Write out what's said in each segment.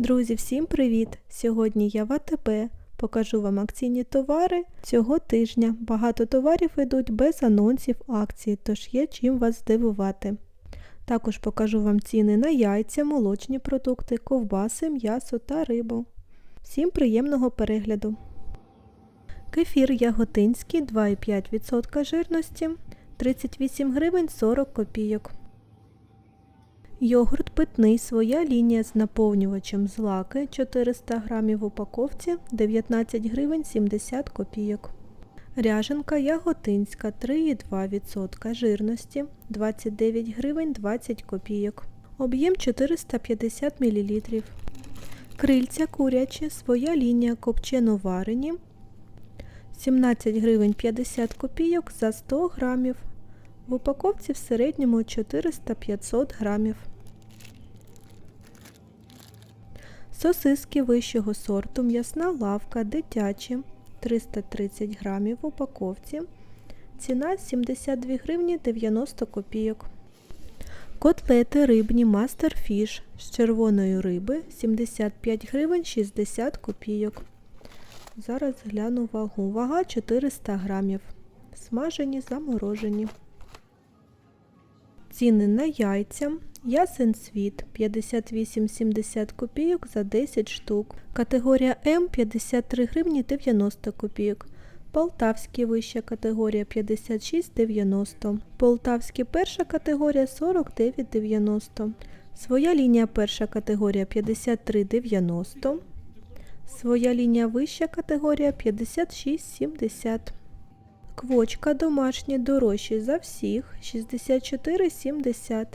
Друзі, всім привіт! Сьогодні я в АТБ. Покажу вам акційні товари цього тижня. Багато товарів йдуть без анонсів акцій, тож є чим вас здивувати. Також покажу вам ціни на яйця, молочні продукти, ковбаси, м'ясо та рибу. Всім приємного перегляду! Кефір яготинський 2,5% жирності 38 гривень 40 копійок. Йогурт питний своя лінія з наповнювачем злаки 400 грамів в упаковці 19 гривень 70 копійок. Ряженка яготинська 3,2% жирності 29 гривень 20 копійок. Об'єм 450 мл. Крильця курячі своя лінія копчено варені 17 гривень 50 копійок за 100 грамів. В упаковці в середньому 400-500 грамів. Сосиски вищого сорту, м'ясна лавка, дитячі 330 грамів в упаковці. Ціна 72 гривні 90 копійок. Котлети рибні Masterfish з червоної риби 75 гривень 60 копійок. Зараз гляну вагу. Вага 400 грамів. Смажені, заморожені. Ціни на яйця. Ясен світ 58,70 копійок за 10 штук. Категорія М 53 гривні 90 копійок. Полтавський вища категорія 56,90. Полтавський перша категорія 49,90. Своя лінія перша категорія 53,90. Своя лінія вища категорія 56,70. Квочка домашні дорожчі за всіх 64,70.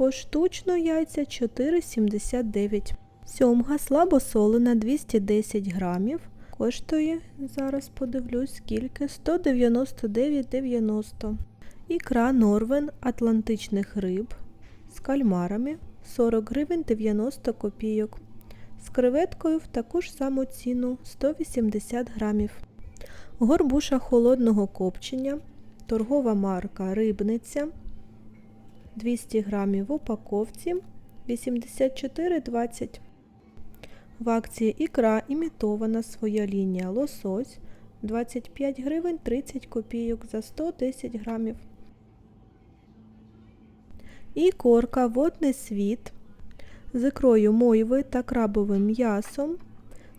Поштучно яйця 4,79. Сьомга слабосолена 210 грамів. Коштує, зараз подивлюсь, скільки 199,90. Ікра Норвен Атлантичних риб з кальмарами 40 гривень 90 копійок. З креветкою в таку ж саму ціну 180 грамів. Горбуша холодного копчення, торгова марка Рибниця 200 грамів в упаковці 84,20. В акції ікра імітована своя лінія лосось 25 гривень 30 копійок за 110 грамів. І корка водний світ з ікрою мойви та крабовим м'ясом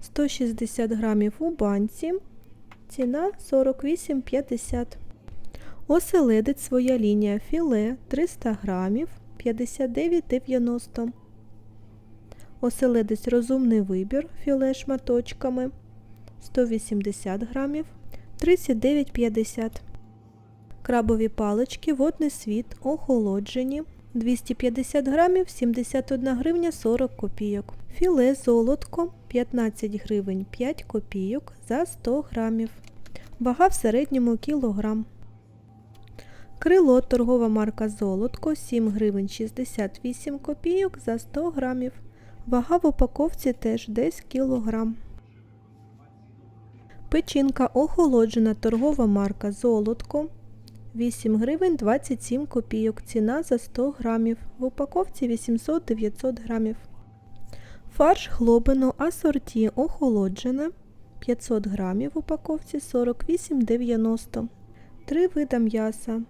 160 грамів у банці. Ціна 48,50. Оселедець своя лінія філе 300 грамів 59,90. Оселедець розумний вибір філе шматочками 180 грамів 39,50. Крабові палички водний світ охолоджені 250 грамів 71 гривня 40 копійок. Філе золотко 15 гривень 5 копійок за 100 грамів. Вага в середньому кілограм. Крило торгова марка Золотко 7 гривень 68 копійок за 100 грамів. Вага в упаковці теж десь кілограм. Печінка охолоджена торгова марка Золотко 8 гривень 27 копійок. Ціна за 100 грамів. В упаковці 800-900 грамів. Фарш глобино асорті охолоджене 500 грамів в упаковці 48,90 Три вида м'яса.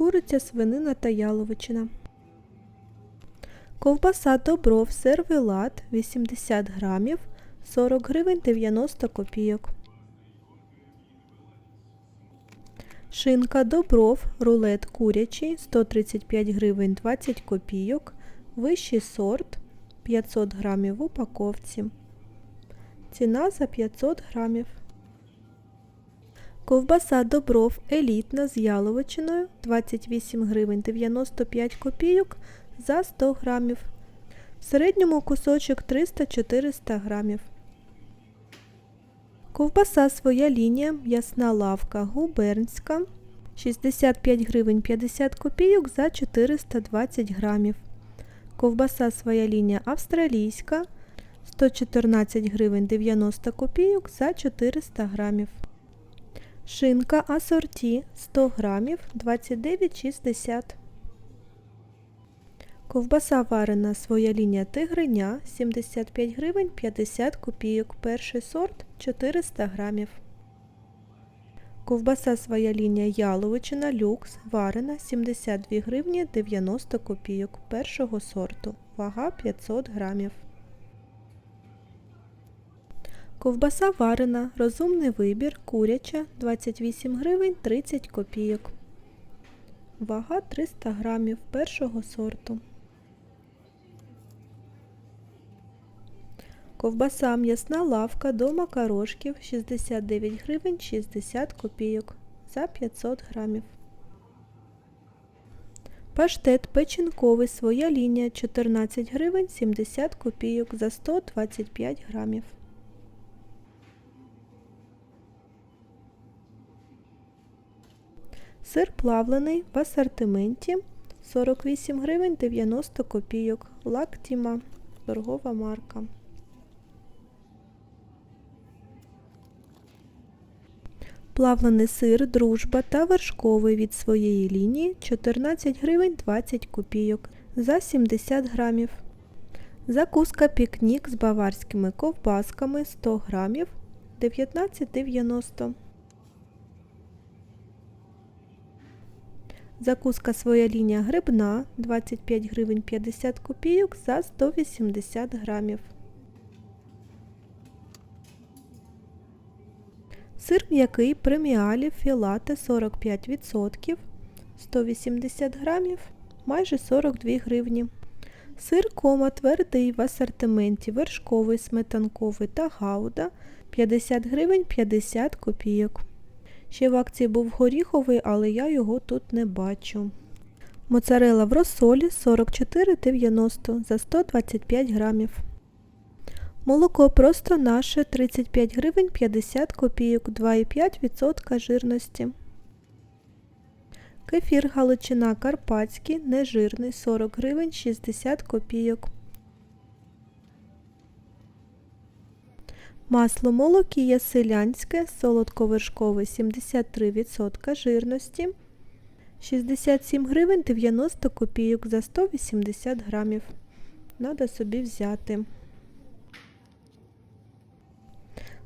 Куриця, свинина та яловичина. Ковбаса добров сервелат 80 грамів 40 гривень 90 копійок. Шинка добров рулет курячий 135 гривень 20 копійок. Вищий сорт 500 грамів в упаковці. Ціна за 500 грамів. Ковбаса добров елітна з яловичиною 28 гривень 95 копійок за 100 грамів. В середньому кусочок 300-400 грамів. Ковбаса своя лінія, м'ясна лавка губернська 65 гривень 50 копійок за 420 грамів. Ковбаса своя лінія австралійська 114 гривень 90 копійок за 400 грамів. Шинка асорті 100 грамів 29,60 Ковбаса варена своя лінія тигриня 75 гривень 50 копійок. Перший сорт 400 грамів. Ковбаса своя лінія яловичина люкс варена 72 гривні 90 копійок першого сорту. Вага 500 грамів. Ковбаса варена, розумний вибір, куряча 28 гривень 30 копійок. Вага 300 грамів першого сорту. Ковбаса м'ясна лавка до макарошків 69 гривень 60 копійок за 500 грамів. Паштет печінковий своя лінія 14 гривень 70 копійок за 125 грамів. Сир плавлений в асортименті 48 гривень 90 копійок. Лактіма. Торгова марка. Плавлений сир, дружба та вершковий від своєї лінії 14 гривень 20 копійок за 70 грамів. Закуска пікнік з баварськими ковбасками 100 грамів 19,90. Закуска своя лінія грибна 25 гривень 50 копійок за 180 грамів. Сир м'який преміалів філате 45%, 180 грамів, майже 42 гривні. Сир кома твердий в асортименті вершковий, сметанковий та гауда 50 гривень 50 копійок. Ще в акції був горіховий, але я його тут не бачу. Моцарела в розсолі 44,90 за 125 грамів. Молоко просто наше 35 гривень 50 копійок, 2,5% жирності. Кефір Галичина Карпатський, нежирний 40 гривень 60 копійок. Масло молокія селянське, солодковершкове 73% жирності. 67 гривень 90 копійок за 180 грамів. Надо собі взяти.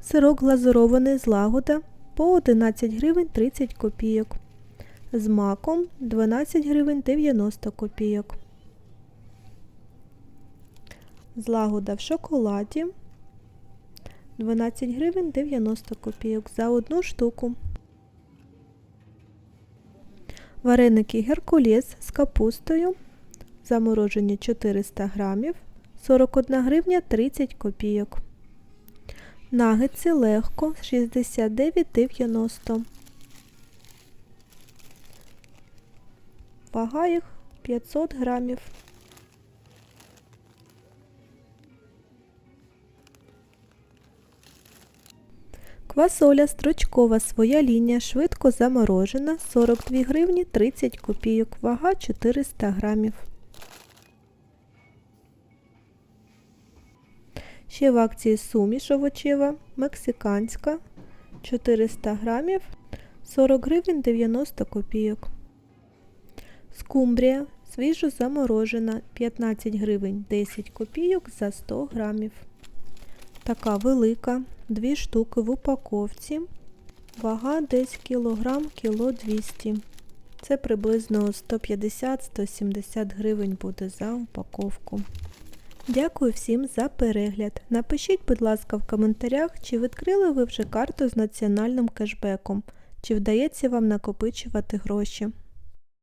Сирок глазурований з лагода по 11 гривень 30 копійок. З маком 12 гривень 90 копійок. З лагода в шоколаді 12 гривень 90 копійок за одну штуку. Вареники Геркулес з капустою. Заморожені 400 грамів 41 гривня 30 копійок. Нагетси легко 69,90. Вага їх 500 грамів. Квасоля стручкова своя лінія, швидко заморожена, 42 гривні 30 копійок, вага 400 грамів. Ще в акції суміш овочева, мексиканська, 400 грамів, 40 гривень 90 копійок. Скумбрія свіжо заморожена, 15 гривень 10 копійок за 100 грамів. Така велика, дві штуки в упаковці. Вага десь кілограм, кіло 200. Це приблизно 150-170 гривень буде за упаковку. Дякую всім за перегляд. Напишіть, будь ласка, в коментарях, чи відкрили ви вже карту з національним кешбеком, чи вдається вам накопичувати гроші.